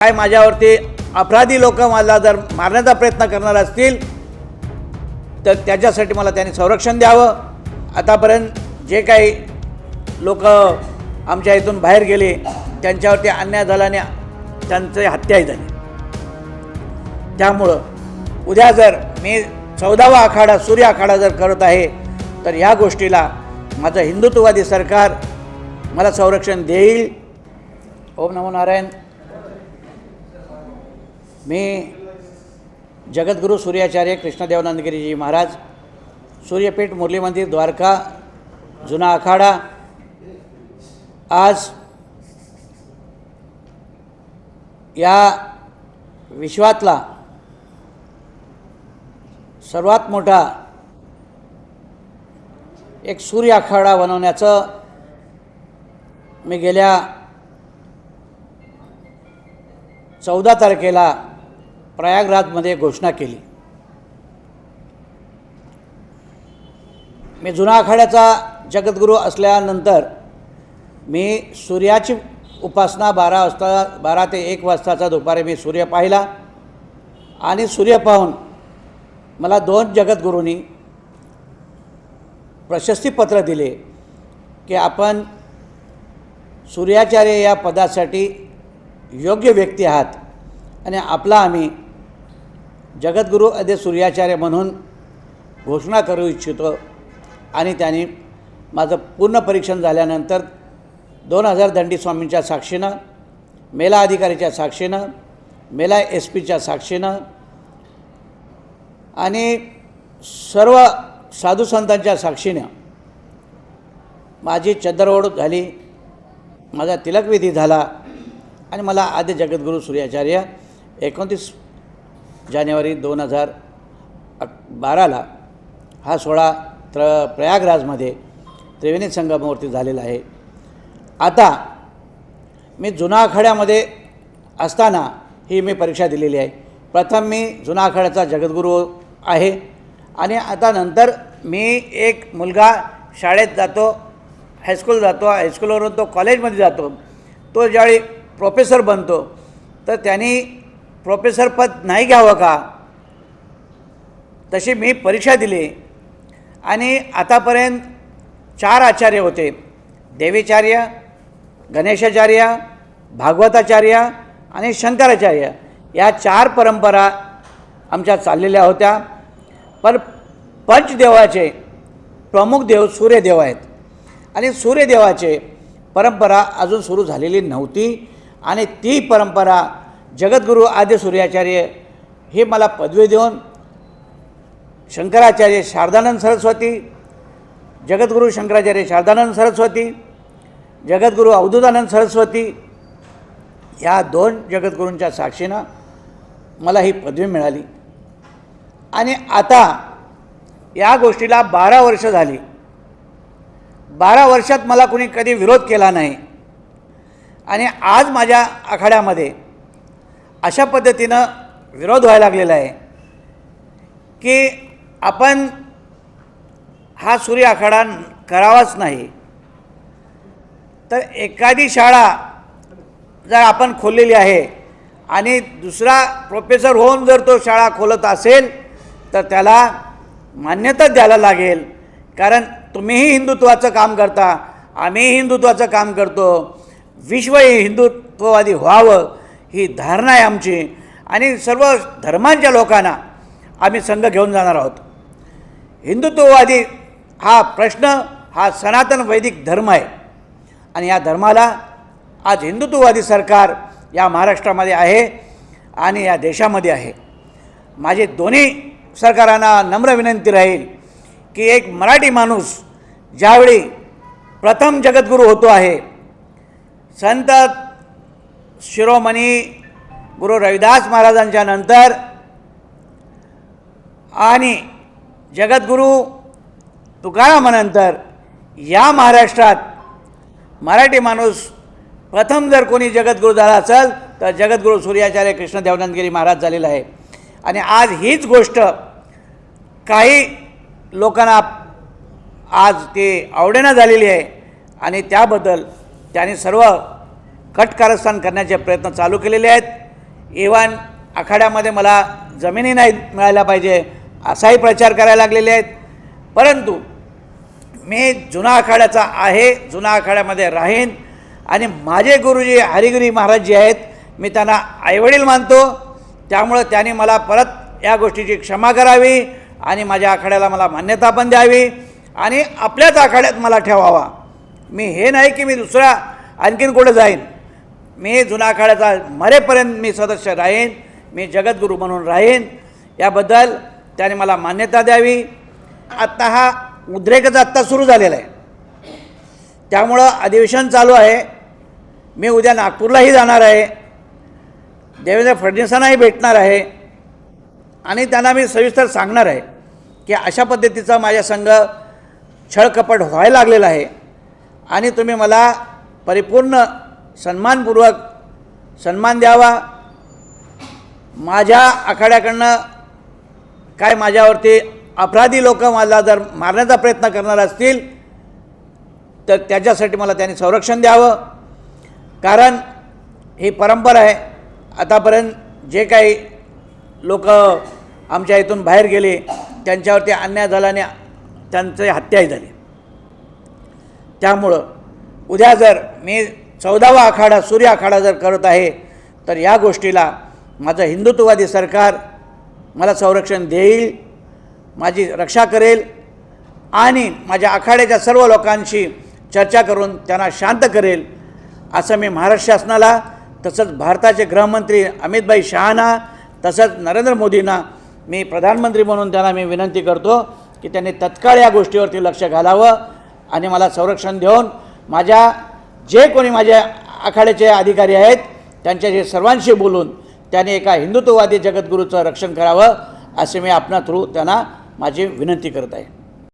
काय माझ्यावरती अपराधी लोक मला जर मारण्याचा प्रयत्न करणार असतील तर त्याच्यासाठी मला त्यांनी संरक्षण द्यावं. आतापर्यंत जे काही लोक आमच्या इथून बाहेर गेले त्यांच्यावरती अन्याय झाल्याने त्यांचे हत्याही झाली. त्यामुळं उद्या जर मी चौदावा आखाडा सूर्य आखाडा जर करत आहे तर ह्या गोष्टीला माझं हिंदुत्ववादी सरकार मला संरक्षण देईल. ओम नमो नारायण. मी जगद्गुरू सूर्याचार्य कृष्णदेवनंदगिरीजी महाराज सूर्यपीठ मुरली मंदिर द्वारका जुना आखाडा आज या विश्वातला सर्वात मोठा एक सूर्य आखाडा बनवण्याचं मी गेल्या चौदा तारखेला प्रयागराजमध्ये घोषणा केली. मी जुना आखाड्याचा जगद्गुरू असल्यानंतर मी सूर्याची उपासना बारा वाजता बारा ते एक वाजताचा दुपारी मी सूर्य पाहिला आणि सूर्य पाहून मला दोन जगद्गुरूंनी प्रशस्तीपत्र दिले की आपण सूर्याचार्य या पदासाठी योग्य व्यक्ती आहात आणि आपला आम्ही जगद्गुरू अदे सूर्याचार्य म्हणून घोषणा करू इच्छितो. आणि त्यांनी माझं पूर्ण परीक्षण झाल्यानंतर दोन हजार दंडी स्वामींच्या साक्षीनं मेला अधिकारीच्या साक्षीनं मेला एस पीच्या साक्षीनं आणि सर्व साधू संतांच्या साक्षीनं माझी चंद्रओढ झाली माझा तिलकविधी झाला आणि मला आद्य जगद्गुरू सूर्याचार्य एकोणतीस जानेवारी दोन हजार अक बाराला हा सोहळा त्र प्रयागराजमध्ये त्रिवेणी संगमावरती झालेला आहे. आता मी जुना आखाड्यामध्ये असताना ही मी परीक्षा दिलेली आहे. प्रथम मी जुना आखाड्याचा जगद्गुरू आहे आणि आता नंतर मी एक मुलगा शाळेत जातो हायस्कूल जातो हायस्कूलवरून तो कॉलेजमध्ये जातो. तो ज्यावेळी प्रोफेसर बनतो तर त्यांनी प्रोफेसर पद नाही घ्यावं का? तशी मी परीक्षा दिली. आणि आतापर्यंत चार आचार्य होते. देवीचार्य गणेशाचार्य भागवताचार्य आणि शंकराचार्य. या चार परंपरा आमच्या चाललेल्या होत्या. पण पंचदेवाचे प्रमुख देव सूर्यदेव आहेत. आणि सूर्यदेवाचे परंपरा अजून सुरू झालेली नव्हती. आणि ती परंपरा जगद्गुरू आद्य सूर्याचार्य हे मला पदवी देऊन शंकराचार्य शारदानंद सरस्वती जगद्गुरू शंकराचार्य शारदानंद सरस्वती जगद्गुरू अवधूतानंद सरस्वती या दोन जगद्गुरूंच्या साक्षीनं मला ही पदवी मिळाली. आणि आता या गोष्टीला बारा वर्ष झाली. बारा वर्षात मला कुणी कधी विरोध केला नाही. आणि आज माझ्या आखाड्यामध्ये अशा पद्धतीनं विरोध व्हायला लागलेला आहे की आपण हा सूर्य आखाडा करावाच नाही. तर एखादी शाळा जर आपण खोललेली आहे आणि दुसरा प्रोफेसर होऊन जर तो शाळा खोलत असेल तर त्याला मान्यता द्यायला लागेल. कारण तुम्हीही हिंदुत्वाचं काम करता आम्हीही हिंदुत्वाचं काम करतो. विश्व हिंदुत्ववादी व्हावं. ही धारणा आहे आमची. आणि सर्व धर्मांच्या लोकांना आम्ही संघ घेऊन जाणार आहोत. हिंदुत्ववादी हा प्रश्न हा सनातन वैदिक धर्म आहे. आणि या धर्माला आज हिंदुत्ववादी सरकार या महाराष्ट्रामध्ये आहे आणि या देशामध्ये आहे. माझे दोन्ही सरकारांना नम्र विनंती राहील की एक मराठी माणूस ज्यावेळी प्रथम जगद्गुरू होतो आहे संत शिरोमणी गुरु रविदास महाराजांच्या नंतर आणि जगद्गुरू तुकारामानंतर या महाराष्ट्रात मराठी माणूस प्रथम जर कोणी जगद्गुरू झाला असेल तर जगद्गुरू सूर्याचार्य कृष्ण देवनंदगिरी महाराज झालेला आहे. आणि आज हीच गोष्ट काही लोकांना आज ते आवडेना झालेली आहे. आणि त्याबद्दल त्यांनी सर्व कट कारस्थान करण्याचे प्रयत्न चालू केलेले आहेत. इव्हन आखाड्यामध्ये मला जमिनी नाही मिळायला पाहिजे असाही प्रचार करायला लागलेले आहेत. परंतु मी जुना आखाड्याचा आहे जुना आखाड्यामध्ये राहीन आणि माझे गुरुजी हरिगिरी महाराज जे आहेत मी त्यांना आईवडील मानतो. त्यामुळं त्यांनी मला परत या गोष्टीची क्षमा करावी आणि माझ्या आखाड्याला मला मान्यता पण द्यावी आणि आपल्याच आखाड्यात मला ठेवावा. मी हे नाही की मी दुसरा आणखीन कुठं जाईन. मी जुना आखाड्याचा मरेपर्यंत मी सदस्य राहीन मी जगद्गुरू म्हणून राहीन. याबद्दल त्याने मला मान्यता द्यावी. आत्ता हा उद्रेकच आत्ता सुरू झालेला आहे. त्यामुळं अधिवेशन चालू आहे. मी उद्या नागपूरलाही जाणार आहे. देवेंद्र फडणवीसांनाही भेटणार आहे. आणि त्यांना मी सविस्तर सांगणार आहे की अशा पद्धतीचा माझ्या संघ छळकपट व्हायला लागलेला आहे. आणि तुम्ही मला परिपूर्ण सन्मानपूर्वक सन्मान द्यावा. माझ्या आखाड्याकडनं काय माझ्यावरती अपराधी लोक मला जर मारण्याचा प्रयत्न करणार असतील तर त्याच्यासाठी मला त्यांनी संरक्षण द्यावं. कारण ही परंपरा आहे. आतापर्यंत जे काही लोक आमच्या इथून बाहेर गेले त्यांच्यावरती अन्याय झाल्याने त्यांची हत्याही झाली. त्यामुळं उद्या जर मी चौदावा आखाडा सूर्य आखाडा जर करत आहे तर या गोष्टीला माझं हिंदुत्ववादी सरकार मला संरक्षण देईल माझी रक्षा करेल आणि माझ्या आखाड्याच्या सर्व लोकांशी चर्चा करून त्यांना शांत करेल असं मी महाराष्ट्र शासनाला तसंच भारताचे गृहमंत्री अमितभाई शहाना तसंच नरेंद्र मोदींना मी प्रधानमंत्री म्हणून त्यांना मी विनंती करतो की त्यांनी तत्काळ या गोष्टीवरती लक्ष घालावं आणि मला संरक्षण देऊन माझ्या जे कोणी माझ्या आखाड्याचे अधिकारी आहेत त्यांच्याशी सर्वांशी बोलून त्याने एका हिंदुत्ववादी जगद्गुरूचं रक्षण करावं असे मी आपणा थ्रू त्यांना माझी विनंती करत आहे.